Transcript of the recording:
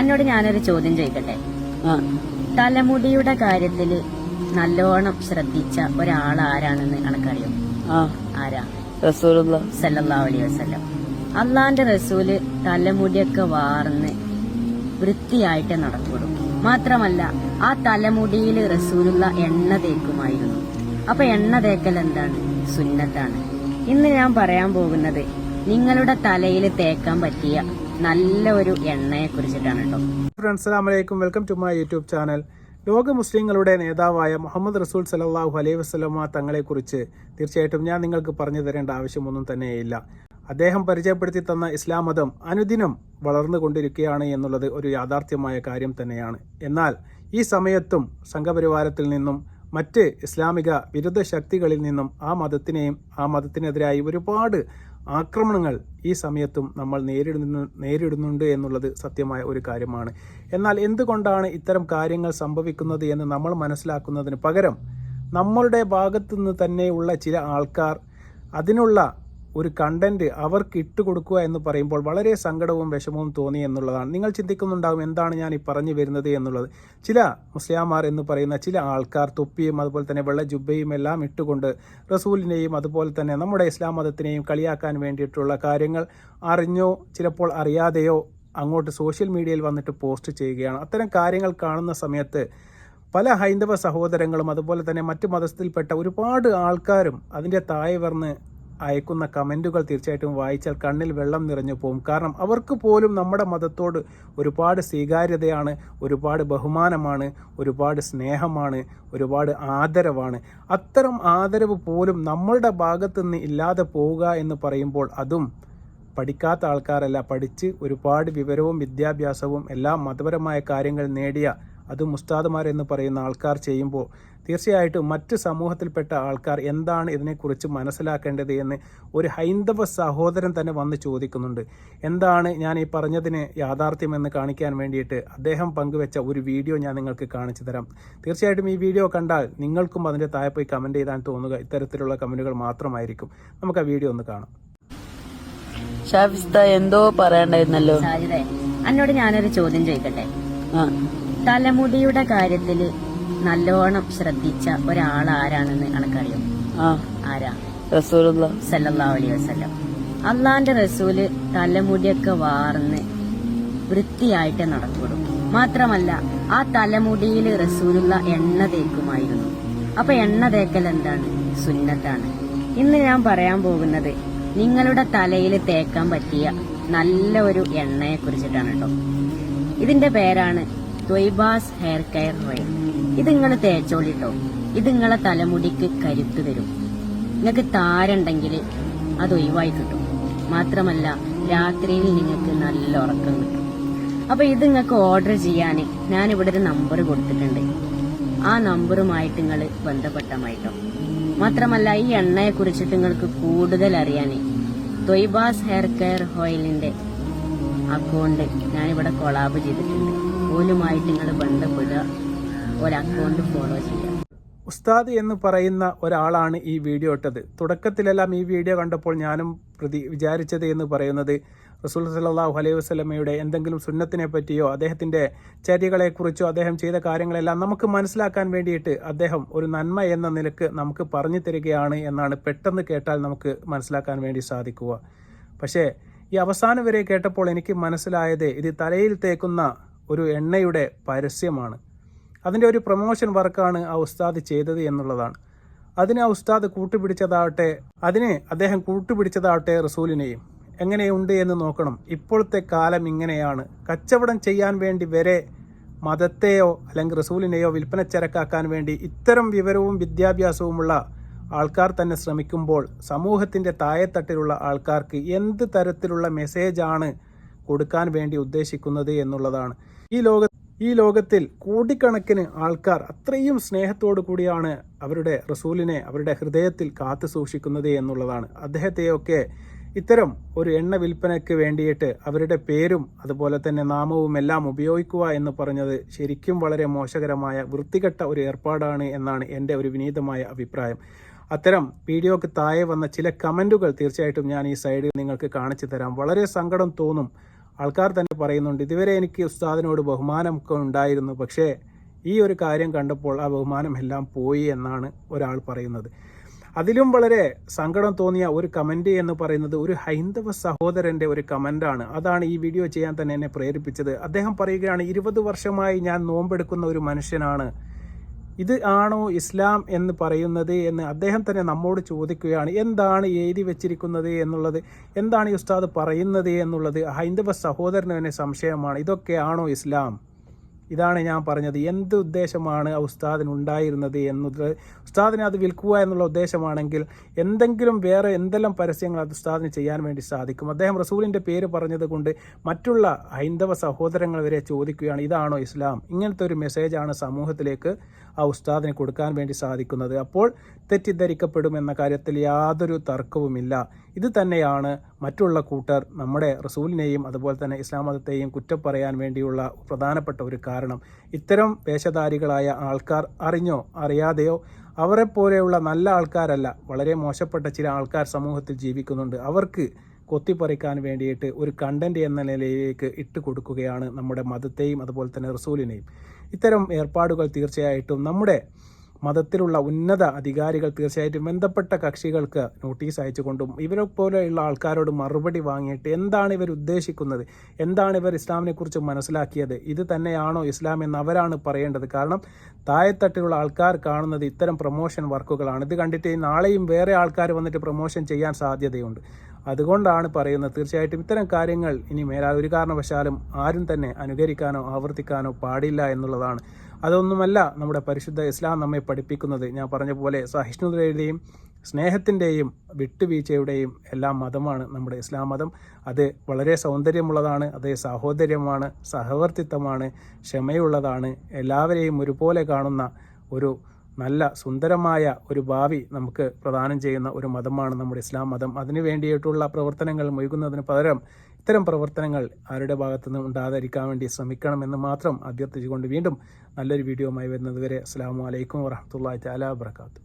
എന്നോട് ഞാനൊരു ചോദ്യം ചോദിക്കട്ടെ? തലമുടിയുടെ കാര്യത്തിൽ നല്ലോണം ശ്രദ്ധിച്ച ഒരാൾ ആരാണെന്ന് എനക്കറിയോ ആരാ? അള്ളാന്റെ റസൂൽ തലമുടിയൊക്കെ വാർന്ന് വൃത്തിയായിട്ട് നടക്കുള്ളൂ മാത്രമല്ല ആ തലമുടിയിൽ റസൂലുള്ള എണ്ണ തേക്കുമായിരുന്നു. അപ്പൊ എണ്ണ തേക്കൽ എന്താണ്? സുന്നത്താണ്. ഇന്ന് ഞാൻ പറയാൻ പോകുന്നത് നിങ്ങളുടെ തലയിൽ തേക്കാൻ പറ്റിയ നല്ല ഒരു എണ്ണയെ കുറിച്ചിട്ടാണ് കേട്ടോ friends welcome to my YouTube channel. ലോക മുസ്ലിങ്ങളുടെ നേതാവായ മുഹമ്മദ് റസൂൽ സലല്ലാഹു അലൈഹി വസ്ലമ തങ്ങളെക്കുറിച്ച് തീർച്ചയായിട്ടും ഞാൻ നിങ്ങൾക്ക് പറഞ്ഞു തരേണ്ട ആവശ്യമൊന്നും തന്നെയില്ല. അദ്ദേഹം പരിചയപ്പെടുത്തി തന്ന ഇസ്ലാം മതം അനുദിനം വളർന്നുകൊണ്ടിരിക്കുകയാണ് എന്നുള്ളത് ഒരു യാഥാർത്ഥ്യമായ കാര്യം തന്നെയാണ്. എന്നാൽ ഈ സമയത്തും സംഘപരിവാരത്തിൽ നിന്നും മറ്റ് ഇസ്ലാമിക വിരുദ്ധ ശക്തികളിൽ നിന്നും ആ മതത്തിനെയും ആ മതത്തിനെതിരായി ഒരുപാട് ആക്രമണങ്ങൾ ഈ സമയത്തും നമ്മൾ നേരിടുന്നു നേരിടുന്നുണ്ട് എന്നുള്ളത് സത്യമായ ഒരു കാര്യമാണ്. എന്നാൽ എന്തുകൊണ്ടാണ് ഇത്തരം കാര്യങ്ങൾ സംഭവിക്കുന്നത് എന്ന് നമ്മൾ മനസ്സിലാക്കുന്നതിന് പകരം നമ്മളുടെ ഭാഗത്തു നിന്ന് തന്നെയുള്ള ചില ആൾക്കാർ അതിനുള്ള ഒരു കണ്ടന്റ് അവർക്ക് ഇട്ടുകൊടുക്കുക എന്ന് പറയുമ്പോൾ വളരെ സങ്കടവും വിഷമവും തോന്നി എന്നുള്ളതാണ്. നിങ്ങൾ ചിന്തിക്കുന്നുണ്ടാകും എന്താണ് ഞാൻ ഈ പറഞ്ഞു വരുന്നത് എന്നുള്ളത്. ചില മുസ്ലിംമാർ എന്ന് പറയുന്ന ചില ആൾക്കാർ തൊപ്പിയും അതുപോലെ തന്നെ വെള്ള ജുബയും എല്ലാം ഇട്ടുകൊണ്ട് റസൂലിനെയും അതുപോലെ തന്നെ നമ്മുടെ ഇസ്ലാം മതത്തിനെയും കളിയാക്കാൻ വേണ്ടിയിട്ടുള്ള കാര്യങ്ങൾ അറിഞ്ഞോ ചിലപ്പോൾ അറിയാതെയോ അങ്ങോട്ട് സോഷ്യൽ മീഡിയയിൽ വന്നിട്ട് പോസ്റ്റ് ചെയ്യുകയാണ്. അത്തരം കാര്യങ്ങൾ കാണുന്ന സമയത്ത് പല ഹൈന്ദവ സഹോദരങ്ങളും അതുപോലെ തന്നെ മറ്റു മതത്തിൽപ്പെട്ട ഒരുപാട് ആൾക്കാരും അതിന്റെ താഴെ വർന്ന് അയക്കുന്ന കമന്റുകൾ തീർച്ചയായിട്ടും വായിച്ചാൽ കണ്ണിൽ വെള്ളം നിറഞ്ഞു പോകും കാരണം അവർക്ക് പോലും നമ്മുടെ മതത്തോട് ഒരുപാട് സ്വീകാര്യതയാണ് ഒരുപാട് ബഹുമാനമാണ് ഒരുപാട് സ്നേഹമാണ് ഒരുപാട് ആദരവാണ്. അത്തരം ആദരവ് പോലും നമ്മളുടെ ഭാഗത്ത് നിന്ന് ഇല്ലാതെ പോവുക എന്ന് പറയുമ്പോൾ അതും പഠിക്കാത്ത ആൾക്കാരല്ല. പഠിച്ച് ഒരുപാട് വിവരവും വിദ്യാഭ്യാസവും എല്ലാ മതപരമായ കാര്യങ്ങൾ നേടിയ അത് മുസ്താദുമാർ എന്ന് പറയുന്ന ആൾക്കാർ ചെയ്യുമ്പോൾ തീർച്ചയായിട്ടും മറ്റ് സമൂഹത്തിൽപ്പെട്ട ആൾക്കാർ എന്താണ് ഇതിനെക്കുറിച്ച് മനസ്സിലാക്കേണ്ടത് എന്ന് ഒരു ഹൈന്ദവ സഹോദരൻ തന്നെ വന്ന് ചോദിക്കുന്നുണ്ട്. എന്താണ് ഞാൻ ഈ പറഞ്ഞതിന് യാഥാർത്ഥ്യമെന്ന് കാണിക്കാൻ വേണ്ടിയിട്ട് അദ്ദേഹം പങ്കുവെച്ച ഒരു വീഡിയോ ഞാൻ നിങ്ങൾക്ക് കാണിച്ചു തരാം. തീർച്ചയായിട്ടും ഈ വീഡിയോ കണ്ടാൽ നിങ്ങൾക്കും അതിന്റെ താഴെ പോയി കമന്റ് ചെയ്താൻ തോന്നുക. ഇത്തരത്തിലുള്ള കമന്റുകൾ മാത്രമായിരിക്കും. നമുക്ക് ആ വീഡിയോ ഒന്ന് കാണാം. ഷാഫിസ്ത എന്തോ പറയണ്ടായിരുന്നല്ലോ. അന്നോട് എന്നോട് ഞാനൊരു ചോദ്യം ചോദിക്കട്ടെ? തലമുടിയുടെ കാര്യത്തിൽ നല്ലോണം ശ്രദ്ധിച്ച ഒരാൾ ആരാണെന്ന് എനക്കറിയോ ആ. ആരാ? അള്ളാന്റെ റസൂൽ തലമുടിയൊക്കെ വാർന്ന് വൃത്തിയായിട്ട് നടത്തുകൊടുക്കും മാത്രമല്ല ആ തലമുടിയിൽ റസൂലുള്ള എണ്ണ തേക്കുമായിരുന്നു. അപ്പൊ എണ്ണ തേക്കൽ എന്താണ്? സുന്നത്താണ്. ഇന്ന് ഞാൻ പറയാൻ പോകുന്നത് നിങ്ങളുടെ തലയിൽ തേക്കാൻ പറ്റിയ നല്ല ഒരു എണ്ണയെ കുറിച്ചിട്ടാണ് കേട്ടോ. ഇതിന്റെ പേരാണ് ദ്വൈബാസ് ഹെയർ കെയർ ഓയിൽ ഇത് നിങ്ങൾ തേച്ചോളിട്ടോ. ഇത് നിങ്ങളെ തലമുടിക്ക് കരുത്ത് തരും. നിങ്ങൾക്ക് താരണ്ടെങ്കിൽ അത് ഒഴിവായി കിട്ടും. മാത്രമല്ല രാത്രിയിൽ നിങ്ങൾക്ക് നല്ല ഉറക്കം കിട്ടും. അപ്പൊ ഇത് നിങ്ങൾക്ക് ഓർഡർ ചെയ്യാൻ ഞാനിവിടെ ഒരു നമ്പർ കൊടുത്തിട്ടുണ്ട്. ആ നമ്പറുമായിട്ട് നിങ്ങൾ ബന്ധപ്പെട്ടമായിട്ടോ. മാത്രമല്ല ഈ എണ്ണയെ കുറിച്ചിട്ട് നിങ്ങൾക്ക് കൂടുതൽ അറിയാൻ തൊയ്ബാസ് ഹെയർ കെയർ ഓയിലിന്റെ അക്കൗണ്ട് ഞാനിവിടെ കൊളാബ് ചെയ്തിട്ടുണ്ട്. ഓലുമായിട്ട് നിങ്ങൾ ബന്ധപ്പെടുക. ഒരു അക്കൗണ്ട് ഫോളോ ചെയ്യുക ഉസ്താദ് എന്ന് പറയുന്ന ഒരാളാണ് ഈ വീഡിയോ ഇട്ടത്. തുടക്കത്തിലെല്ലാം ഈ വീഡിയോ കണ്ടപ്പോൾ ഞാനും പ്രതി വിചാരിച്ചത് എന്ന് പറയുന്നത് റസൂൽ സല്ലാഹു അലൈഹി വസ്ലമയുടെ എന്തെങ്കിലും സുന്നത്തിനെ പറ്റിയോ അദ്ദേഹത്തിന്റെ ചര്യകളെക്കുറിച്ചോ അദ്ദേഹം ചെയ്ത കാര്യങ്ങളെല്ലാം നമുക്ക് മനസ്സിലാക്കാൻ വേണ്ടിയിട്ട് അദ്ദേഹം ഒരു നന്മ എന്ന നിലയ്ക്ക് നമുക്ക് പറഞ്ഞു തരികയാണ് എന്നാണ് പെട്ടെന്ന് കേട്ടാൽ നമുക്ക് മനസ്സിലാക്കാൻ വേണ്ടി സാധിക്കുക. പക്ഷേ ഈ അവസാനം വരെ കേട്ടപ്പോൾ എനിക്ക് മനസ്സിലായത് ഇത് തലയിൽ തേക്കുന്ന ഒരു എണ്ണയുടെ പരസ്യമാണ്. അതിന്റെ ഒരു പ്രൊമോഷൻ വർക്കാണ് ആ ഉസ്താദ് ചെയ്തത് എന്നുള്ളതാണ്. അതിനെ ആ ഉസ്താദ് കൂട്ടുപിടിച്ചതാവട്ടെ അതിനെ അദ്ദേഹം കൂട്ടുപിടിച്ചതാവട്ടെ റസൂലിനെയും. എങ്ങനെയുണ്ട് എന്ന് നോക്കണം. ഇപ്പോഴത്തെ കാലം ഇങ്ങനെയാണ്. കച്ചവടം ചെയ്യാൻ വേണ്ടി വരെ മതത്തെയോ അല്ലെങ്കിൽ റസൂലിനെയോ വിൽപ്പന ചരക്കാക്കാൻ വേണ്ടി ഇത്തരം വിവരവും വിദ്യാഭ്യാസവുമുള്ള ആൾക്കാർ തന്നെ ശ്രമിക്കുമ്പോൾ സമൂഹത്തിന്റെ താഴെത്തട്ടിലുള്ള ആൾക്കാർക്ക് എന്ത് തരത്തിലുള്ള മെസ്സേജാണ് കൊടുക്കാൻ വേണ്ടി ഉദ്ദേശിക്കുന്നത് എന്നുള്ളതാണ്. ഈ ലോക ഈ ലോകത്തിൽ കോടിക്കണക്കിന് ആൾക്കാർ അത്രയും സ്നേഹത്തോടു കൂടിയാണ് അവരുടെ റസൂലിനെ അവരുടെ ഹൃദയത്തിൽ കാത്തു സൂക്ഷിക്കുന്നത് എന്നുള്ളതാണ്. അദ്ദേഹത്തെയൊക്കെ ഇത്തരം ഒരു എണ്ണ വിൽപ്പനയ്ക്ക് വേണ്ടിയിട്ട് അവരുടെ പേരും അതുപോലെ തന്നെ നാമവും എല്ലാം ഉപയോഗിക്കുക എന്ന് പറഞ്ഞത് ശരിക്കും വളരെ മോശകരമായ വൃത്തികെട്ട ഒരു ഏർപ്പാടാണ് എന്നാണ് എന്റെ ഒരു വിനീതമായ അഭിപ്രായം. അത്തരം വീഡിയോക്ക് താഴെ വന്ന ചില കമന്റുകൾ തീർച്ചയായിട്ടും ഞാൻ ഈ സൈഡിൽ നിങ്ങൾക്ക് കാണിച്ചു തരാം. വളരെ സങ്കടം തോന്നും. ആൾക്കാർ തന്നെ പറയുന്നുണ്ട് ഇതുവരെ എനിക്ക് ഉസ്താദിനോട് ബഹുമാനമൊക്കെ ഉണ്ടായിരുന്നു. പക്ഷേ ഈ ഒരു കാര്യം കണ്ടപ്പോൾ ആ ബഹുമാനം എല്ലാം പോയി എന്നാണ് ഒരാൾ പറയുന്നത്. അതിലും വളരെ സങ്കടം തോന്നിയ ഒരു കമന്റ് എന്ന് പറയുന്നത് ഒരു ഹൈന്ദവ സഹോദരന്റെ ഒരു കമന്റാണ് അതാണ് ഈ വീഡിയോ ചെയ്യാൻ തന്നെ എന്നെ പ്രേരിപ്പിച്ചത്. അദ്ദേഹം പറയുകയാണ് ഇരുപത് വർഷമായി ഞാൻ നോമ്പെടുക്കുന്ന ഒരു മനുഷ്യനാണ്. ഇത് ആണോ ഇസ്ലാം എന്ന് പറയുന്നത് എന്ന് അദ്ദേഹം തന്നെ നമ്മോട് ചോദിക്കുകയാണ്. എന്താണ് എഴുതി വെച്ചിരിക്കുന്നത് എന്നുള്ളത് എന്താണ് ഈ ഉസ്താദ് പറയുന്നത് എന്നുള്ളത് ഹൈന്ദവ സഹോദരന് തന്നെ സംശയമാണ്. ഇതൊക്കെ ആണോ ഇസ്ലാം? ഇതാണ് ഞാൻ പറഞ്ഞത്. എന്ത് ഉദ്ദേശമാണ് ആ ഉസ്താദിന് ഉണ്ടായിരുന്നത് എന്നത് ഉസ്താദിനെ അത് വിൽക്കുക എന്നുള്ള ഉദ്ദേശമാണെങ്കിൽ എന്തെങ്കിലും വേറെ എന്തെല്ലാം പരസ്യങ്ങൾ അത് ഉസ്താദിന് ചെയ്യാൻ വേണ്ടി സാധിക്കും. അദ്ദേഹം റസൂലിന്റെ പേര് പറഞ്ഞത് കൊണ്ട് മറ്റുള്ള ഹൈന്ദവ സഹോദരങ്ങൾ വരെ ചോദിക്കുകയാണ് ഇതാണോ ഇസ്ലാം? ഇങ്ങനത്തെ ഒരു മെസ്സേജാണ് സമൂഹത്തിലേക്ക് ആ ഉസ്താദിന് കൊടുക്കാൻ വേണ്ടി സാധിക്കുന്നത്. അപ്പോൾ തെറ്റിദ്ധരിക്കപ്പെടുമെന്ന കാര്യത്തിൽ യാതൊരു തർക്കവുമില്ല. ഇത് തന്നെയാണ് മറ്റുള്ള കൂട്ടർ നമ്മുടെ റസൂലിനെയും അതുപോലെ തന്നെ ഇസ്ലാം മതത്തെയും കുറ്റം പറയാൻ വേണ്ടിയുള്ള പ്രധാനപ്പെട്ട ഒരു കാരണം ഇത്തരം വേഷധാരികളായ ആൾക്കാർ അറിഞ്ഞോ അറിയാതെയോ അവരെ പോലെയുള്ള നല്ല ആൾക്കാരല്ല വളരെ മോശപ്പെട്ട ചില ആൾക്കാർ സമൂഹത്തിൽ ജീവിക്കുന്നുണ്ട്. അവർക്ക് കൊത്തിപ്പറിക്കാൻ വേണ്ടിയിട്ട് ഒരു കണ്ടന്റ് എന്ന നിലയിലേക്ക് ഇട്ട് കൊടുക്കുകയാണ് നമ്മുടെ മതത്തെയും അതുപോലെ തന്നെ റസൂലിനെയും. ഇത്തരം ഏർപ്പാടുകൾ തീർച്ചയായിട്ടും നമ്മുടെ മതത്തിലുള്ള ഉന്നത അധികാരികൾ തീർച്ചയായിട്ടും ബന്ധപ്പെട്ട കക്ഷികൾക്ക് നോട്ടീസ് അയച്ചുകൊണ്ടും ഇവരെ പോലെയുള്ള ആൾക്കാരോട് മറുപടി വാങ്ങിയിട്ട് എന്താണ് ഇവർ ഉദ്ദേശിക്കുന്നത്? എന്താണ് ഇവർ ഇസ്ലാമിനെ കുറിച്ച് മനസ്സിലാക്കിയത്? ഇത് തന്നെയാണോ ഇസ്ലാം എന്ന് അവരാണ് പറയേണ്ടത്. കാരണം താഴെത്തട്ടിലുള്ള ആൾക്കാർ കാണുന്നത് ഇത്തരം പ്രൊമോഷൻ വർക്കുകളാണ്. ഇത് കണ്ടിട്ട് നാളെയും വേറെ ആൾക്കാർ വന്നിട്ട് പ്രൊമോഷൻ ചെയ്യാൻ സാധ്യതയുണ്ട്. അതുകൊണ്ടാണ് പറയുന്നത് തീർച്ചയായിട്ടും ഇത്തരം കാര്യങ്ങൾ ഇനി മേലാൽ ഒരു കാരണവശാലും ആരും തന്നെ അനുകരിക്കാനോ ആവർത്തിക്കാനോ പാടില്ല എന്നുള്ളതാണ്. അതൊന്നുമല്ല നമ്മുടെ പരിശുദ്ധ ഇസ്ലാം നമ്മെ പഠിപ്പിക്കുന്നത്. ഞാൻ പറഞ്ഞ പോലെ സഹിഷ്ണുതയുടെയും സ്നേഹത്തിന്റെയും വിട്ടുവീഴ്ചയുടെയും എല്ലാം മതമാണ് നമ്മുടെ ഇസ്ലാം മതം. അത് വളരെ സൗന്ദര്യമുള്ളതാണ് അത് സാഹോദര്യമാണ് സഹവർത്തിത്വമാണ് ക്ഷമയുള്ളതാണ്. എല്ലാവരെയും ഒരുപോലെ കാണുന്ന ഒരു നല്ല സുന്ദരമായ ഒരു ഭാവി നമുക്ക് പ്രദാനം ചെയ്യുന്ന ഒരു മതമാണ് നമ്മുടെ ഇസ്ലാം മതം. അതിനു വേണ്ടിയിട്ടുള്ള പ്രവർത്തനങ്ങൾ മുഴുകുന്നതിന് പകരം ഇത്തരം പ്രവർത്തനങ്ങൾ ആരുടെ ഭാഗത്തുനിന്നും ഉണ്ടാകാതിരിക്കാൻ വേണ്ടി ശ്രമിക്കണമെന്ന് മാത്രം അഭ്യർത്ഥിച്ചുകൊണ്ട് വീണ്ടും നല്ലൊരു വീഡിയോയുമായി വരുന്നത് വരെ അസ്സാം വലൈക്കും വരഹമുല്ലാ തല വാത്തു